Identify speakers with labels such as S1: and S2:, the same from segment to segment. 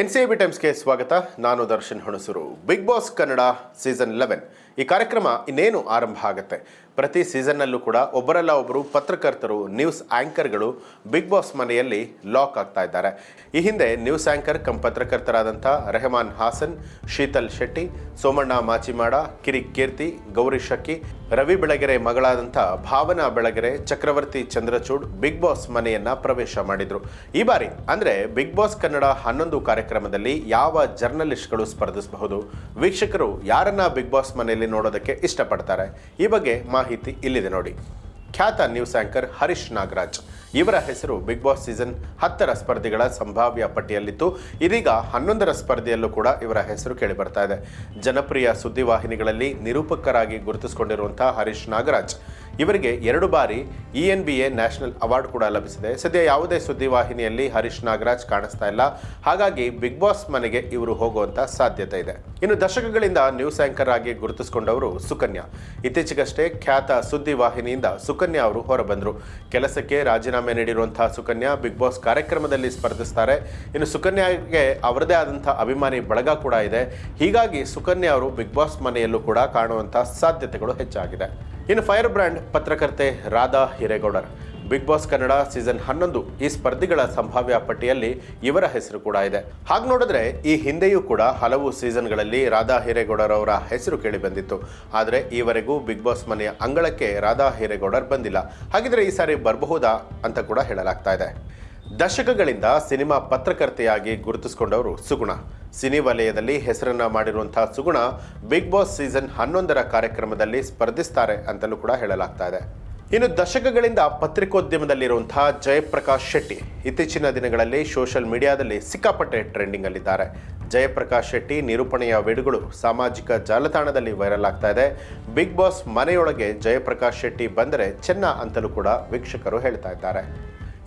S1: N C B ಟೈಮ್ಸ್ಗೆ ಸ್ವಾಗತ. ನಾನು Darshan Hunasuru. Bigg Boss Kannada season eleven. ಈ ಕಾರ್ಯಕ್ರಮ ಇನ್ನೇನು ಆರಂಭ ಆಗುತ್ತೆ? ಪ್ರತಿ ಸೀಸನ್ನಲ್ಲೂ ಕೂಡ ಒಬ್ಬರಲ್ಲ ಒಬ್ಬರು ಪತ್ರಕರ್ತರು, ನ್ಯೂಸ್ ಆ್ಯಂಕರ್ಗಳು ಬಿಗ್ ಬಾಸ್ ಮನೆಯಲ್ಲಿ ಲಾಕ್ ಆಗ್ತಾ ಇದ್ದಾರೆ. ಈ ಹಿಂದೆ ನ್ಯೂಸ್ ಆ್ಯಂಕರ್ ಕಂ ಪತ್ರಕರ್ತರಾದಂಥ ರೆಹಮಾನ್ ಹಾಸನ್, ಶೀತಲ್ ಶೆಟ್ಟಿ, ಸೋಮಣ್ಣ ಮಾಚಿಮಾಡ ಕಿರಿ ಕೀರ್ತಿ, ಗೌರಿ ಶಕ್ಕಿ, ರವಿ ಬೆಳಗೆರೆ ಮಗಳಾದಂಥ ಭಾವನಾ ಬೆಳಗೆರೆ, ಚಕ್ರವರ್ತಿ ಚಂದ್ರಚೂಡ್ ಬಿಗ್ ಬಾಸ್ ಮನೆಯನ್ನು ಪ್ರವೇಶ ಮಾಡಿದರು. ಈ ಬಾರಿ ಅಂದರೆ ಬಿಗ್ ಬಾಸ್ ಕನ್ನಡ ಹನ್ನೊಂದು ಕಾರ್ಯಕ್ರಮದಲ್ಲಿ ಯಾವ ಜರ್ನಲಿಸ್ಟ್ಗಳು ಸ್ಪರ್ಧಿಸಬಹುದು? ವೀಕ್ಷಕರು ಯಾರನ್ನ ಬಿಗ್ ಬಾಸ್ ಮನೆಯಲ್ಲಿ ನೋಡೋದಕ್ಕೆ ಇಷ್ಟಪಡ್ತಾರೆ. ಈ ಬಗ್ಗೆ ಮಾಹಿತಿ ಇಲ್ಲಿದೆ ನೋಡಿ. ಖ್ಯಾತ ನ್ಯೂಸ್ ಆಂಕರ್ ಹರೀಶ್ ನಾಗರಾಜ್. ಇವರ ಹೆಸರು ಬಿಗ್ ಬಾಸ್ ಸೀಸನ್ ಹತ್ತರ ಸ್ಪರ್ಧಿಗಳ ಸಂಭಾವ್ಯ ಪಟ್ಟಿಯಲ್ಲಿತ್ತು. ಇದೀಗ ಹನ್ನೊಂದರ ಸ್ಪರ್ಧೆಯಲ್ಲೂ ಕೂಡ ಇವರ ಹೆಸರು ಕೇಳಿ ಬರ್ತಾ ಇದೆ. ಜನಪ್ರಿಯ ಸುದ್ದಿವಾಹಿನಿಗಳಲ್ಲಿ ನಿರೂಪಕರಾಗಿ ಗುರುತಿಸಿಕೊಂಡಿರುವಂತಹ ಹರೀಶ್ ನಾಗರಾಜ್. ಇವರಿಗೆ ಎರಡು ಬಾರಿ E N B A national award ಕೂಡ ಲಭಿಸಿದೆ. ಸದ್ಯ ಯಾವುದೇ ಸುದ್ದಿವಾಹಿನಿಯಲ್ಲಿ ಹರೀಶ್ ನಾಗರಾಜ್ ಕಾಣಿಸ್ತಾ ಇಲ್ಲ. ಹಾಗಾಗಿ ಬಿಗ್ ಬಾಸ್ ಮನೆಗೆ ಇವರು ಹೋಗುವಂತ ಸಾಧ್ಯತೆ ಇದೆ. ಇನ್ನು ದಶಕಗಳಿಂದ ನ್ಯೂಸ್ ಆಂಕರ್ ಆಗಿ ಗುರುತಿಸಿಕೊಂಡವರು ಸುಕನ್ಯಾ. ಇತ್ತೀಚೆಗಷ್ಟೇ ಖ್ಯಾತ ಸುದ್ದಿವಾಹಿನಿಯಿಂದ ಸುಕನ್ಯಾ ಅವರು ಹೊರಬಂದರು. ಕೆಲಸಕ್ಕೆ ರಾಜೀನಾಮೆ ನೀಡಿರುವಂತಹ ಸುಕನ್ಯಾ ಬಿಗ್ ಬಾಸ್ ಕಾರ್ಯಕ್ರಮದಲ್ಲಿ ಸ್ಪರ್ಧಿಸ್ತಾರೆ. ಇನ್ನು ಸುಕನ್ಯಾಗೆ ಅವರದೇ ಆದಂತಹ ಅಭಿಮಾನಿ ಬಳಗ ಕೂಡ ಇದೆ. ಹೀಗಾಗಿ ಸುಕನ್ಯಾ ಅವರು ಬಿಗ್ ಬಾಸ್ ಮನೆಯಲ್ಲೂ ಕೂಡ ಕಾಣುವಂತಹ ಸಾಧ್ಯತೆಗಳು ಹೆಚ್ಚಾಗಿದೆ. ಇನ್ನು ಫೈರ್ ಬ್ರ್ಯಾಂಡ್ ಪತ್ರಕರ್ತೆ Radha Hiregowdar. Bigg Boss Kannada season ಹನ್ನೊಂದು ಈ ಸ್ಪರ್ಧಿಗಳ ಸಂಭಾವ್ಯ ಪಟ್ಟಿಯಲ್ಲಿ ಇವರ ಹೆಸರು ಕೂಡ ಇದೆ. ಹಾಗೆ ನೋಡಿದ್ರೆ ಈ ಹಿಂದೆಯೂ ಕೂಡ ಹಲವು ಸೀಸನ್ಗಳಲ್ಲಿ ರಾಧಾ ಹಿರೇಗೌಡರ್ ಅವರ ಹೆಸರು ಕೇಳಿ ಬಂದಿತ್ತು. ಆದರೆ ಈವರೆಗೂ ಬಿಗ್ ಬಾಸ್ ಮನೆಯ ಅಂಗಳಕ್ಕೆ ರಾಧಾ ಹಿರೇಗೌಡರ್ ಬಂದಿಲ್ಲ. ಹಾಗಿದ್ರೆ ಈ ಸಾರಿ ಬರಬಹುದಾ ಅಂತ ಕೂಡ ಹೇಳಲಾಗ್ತಾ ಇದೆ. ದಶಕಗಳಿಂದ ಸಿನಿಮಾ ಪತ್ರಕರ್ತೆಯಾಗಿ ಗುರುತಿಸಿಕೊಂಡವರು ಸುಗುಣ. ಸಿನಿ ವಲಯದಲ್ಲಿ ಹೆಸರನ್ನ ಮಾಡಿರುವಂತಹ ಸುಗುಣ ಬಿಗ್ ಬಾಸ್ ಸೀಸನ್ ಹನ್ನೊಂದರ ಕಾರ್ಯಕ್ರಮದಲ್ಲಿ ಸ್ಪರ್ಧಿಸ್ತಾರೆ ಅಂತಲೂ ಕೂಡ ಹೇಳಲಾಗ್ತಾ ಇದೆ. ಇನ್ನು ದಶಕಗಳಿಂದ ಪತ್ರಿಕೋದ್ಯಮದಲ್ಲಿರುವಂತಹ ಜಯಪ್ರಕಾಶ್ ಶೆಟ್ಟಿ ಇತ್ತೀಚಿನ ದಿನಗಳಲ್ಲಿ ಸೋಷಿಯಲ್ ಮೀಡಿಯಾದಲ್ಲಿ ಸಿಕ್ಕಾಪಟ್ಟೆ ಟ್ರೆಂಡಿಂಗ್ ಅಲ್ಲಿದ್ದಾರೆ ಜಯಪ್ರಕಾಶ್ ಶೆಟ್ಟಿ ನಿರೂಪಣೆಯ ವೇಡುಗಳು ಸಾಮಾಜಿಕ ಜಾಲತಾಣದಲ್ಲಿ ವೈರಲ್ ಆಗ್ತಾ ಇದೆ. ಬಿಗ್ ಬಾಸ್ ಮನೆಯೊಳಗೆ ಜಯಪ್ರಕಾಶ್ ಶೆಟ್ಟಿ ಬಂದರೆ ಚೆನ್ನ ಅಂತಲೂ ಕೂಡ ವೀಕ್ಷಕರು ಹೇಳ್ತಾ ಇದ್ದಾರೆ.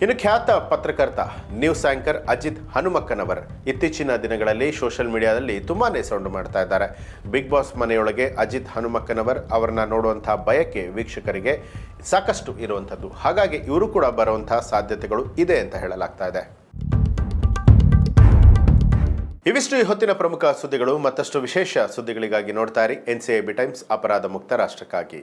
S1: ಇನ್ನು ಖ್ಯಾತ ಪತ್ರಕರ್ತ ನ್ಯೂಸ್ ಆಂಕರ್ ಅಜಿತ್ ಹನುಮಕ್ಕನವರ್ ಇತ್ತೀಚಿನ ದಿನಗಳಲ್ಲಿ ಸೋಷಿಯಲ್ ಮೀಡಿಯಾದಲ್ಲಿ ತುಂಬಾನೇ ಸೌಂಡ್ ಮಾಡ್ತಾ ಇದ್ದಾರೆ. ಬಿಗ್ ಬಾಸ್ ಮನೆಯೊಳಗೆ ಅಜಿತ್ ಹನುಮಕ್ಕನವರ್ ಅವರನ್ನ ನೋಡುವಂತಹ ಬಯಕೆ ವೀಕ್ಷಕರಿಗೆ ಸಾಕಷ್ಟು ಇರುವಂಥದ್ದು. ಹಾಗಾಗಿ ಇವರು ಕೂಡ ಬರುವಂತಹ ಸಾಧ್ಯತೆಗಳು ಇದೆ ಅಂತ ಹೇಳಲಾಗ್ತಾ ಇದೆ. ಇವಿಷ್ಟು ಈ ಹೊತ್ತಿನ ಪ್ರಮುಖ ಸುದ್ದಿಗಳು. ಮತ್ತಷ್ಟು ವಿಶೇಷ ಸುದ್ದಿಗಳಿಗಾಗಿ ನೋಡ್ತಾ ಇರಿ. ಎನ್ ಬಿ ಟೈಮ್ಸ್ ಅಪರಾಧ ಮುಕ್ತ ರಾಷ್ಟ್ರಕ್ಕಾಗಿ.